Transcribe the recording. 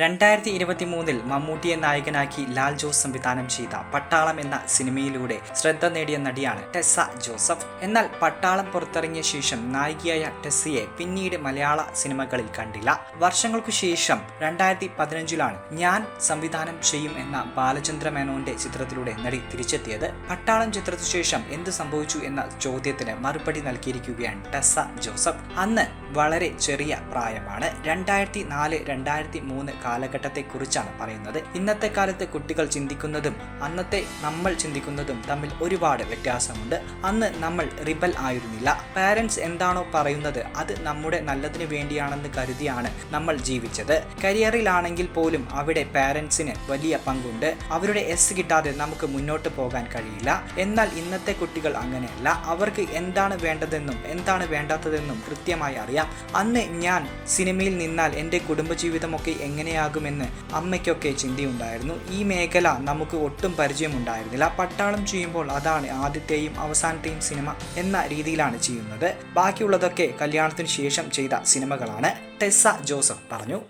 രണ്ടായിരത്തി ഇരുപത്തി മൂന്നിൽ മമ്മൂട്ടിയെ നായകനാക്കി ലാൽ ജോസ് സംവിധാനം ചെയ്ത പട്ടാളം എന്ന സിനിമയിലൂടെ ശ്രദ്ധ നേടിയ നടിയാണ് ടെസ ജോസഫ്. എന്നാൽ പട്ടാളം പുറത്തിറങ്ങിയ ശേഷം നായികയായ ടെസ്സിയെ പിന്നീട് മലയാള സിനിമകളിൽ കണ്ടില്ല. വർഷങ്ങൾക്കു ശേഷം രണ്ടായിരത്തി പതിനഞ്ചിലാണ് ഞാൻ സംവിധാനം ചെയ്യും എന്ന ബാലചന്ദ്ര മേനോന്റെ ചിത്രത്തിലൂടെ നടി തിരിച്ചെത്തിയത്. പട്ടാളം ചിത്രത്തിനു ശേഷം എന്ത് സംഭവിച്ചു എന്ന ചോദ്യത്തിന് മറുപടി നൽകിയിരിക്കുകയാണ് ടെസ ജോസഫ്. അന്ന് വളരെ ചെറിയ പ്രായമാണ്. രണ്ടായിരത്തി നാല് രണ്ടായിരത്തി മൂന്ന് കാലഘട്ടത്തെക്കുറിച്ചാണ് പറയുന്നത്. ഇന്നത്തെ കാലത്ത് കുട്ടികൾ ചിന്തിക്കുന്നതും അന്നത്തെ നമ്മൾ ചിന്തിക്കുന്നതും തമ്മിൽ ഒരുപാട് വ്യത്യാസമുണ്ട്. അന്ന് നമ്മൾ റിബൽ ആയിരുന്നില്ല. പാരൻസ് എന്താണോ പറയുന്നത് അത് നമ്മുടെ നല്ലതിനു വേണ്ടിയാണെന്ന് കരുതിയാണ് നമ്മൾ ജീവിച്ചത്. കരിയറിലാണെങ്കിൽ പോലും അവിടെ പാരൻസിന് വലിയ പങ്കുണ്ട്. അവരുടെ എസ് കിട്ടാതെ നമുക്ക് മുന്നോട്ട് പോകാൻ കഴിയില്ല. എന്നാൽ ഇന്നത്തെ കുട്ടികൾ അങ്ങനെയല്ല. അവർക്ക് എന്താണ് വേണ്ടതെന്നും എന്താണ് വേണ്ടാത്തതെന്നും കൃത്യമായി അറിയാം അന്ന് ഞാൻ സിനിമയിൽ നിന്നാൽ എന്റെ കുടുംബജീവിതമൊക്കെ എങ്ങനെയാകുമെന്ന് അമ്മയ്ക്കൊക്കെ ചിന്തയുണ്ടായിരുന്നു. ഈ മേഖല നമുക്ക് ഒട്ടും പരിചയമുണ്ടായിരുന്നില്ല. പട്ടാളം ചെയ്യുമ്പോൾ അതാണ് ആദ്യത്തെയും അവസാനത്തെയും സിനിമ എന്ന രീതിയിലാണ് ചെയ്യുന്നത്. ബാക്കിയുള്ളതൊക്കെ കല്യാണത്തിന് ശേഷം ചെയ്ത സിനിമകളാണ്. ടെസ്സ ജോസഫ് പറഞ്ഞു.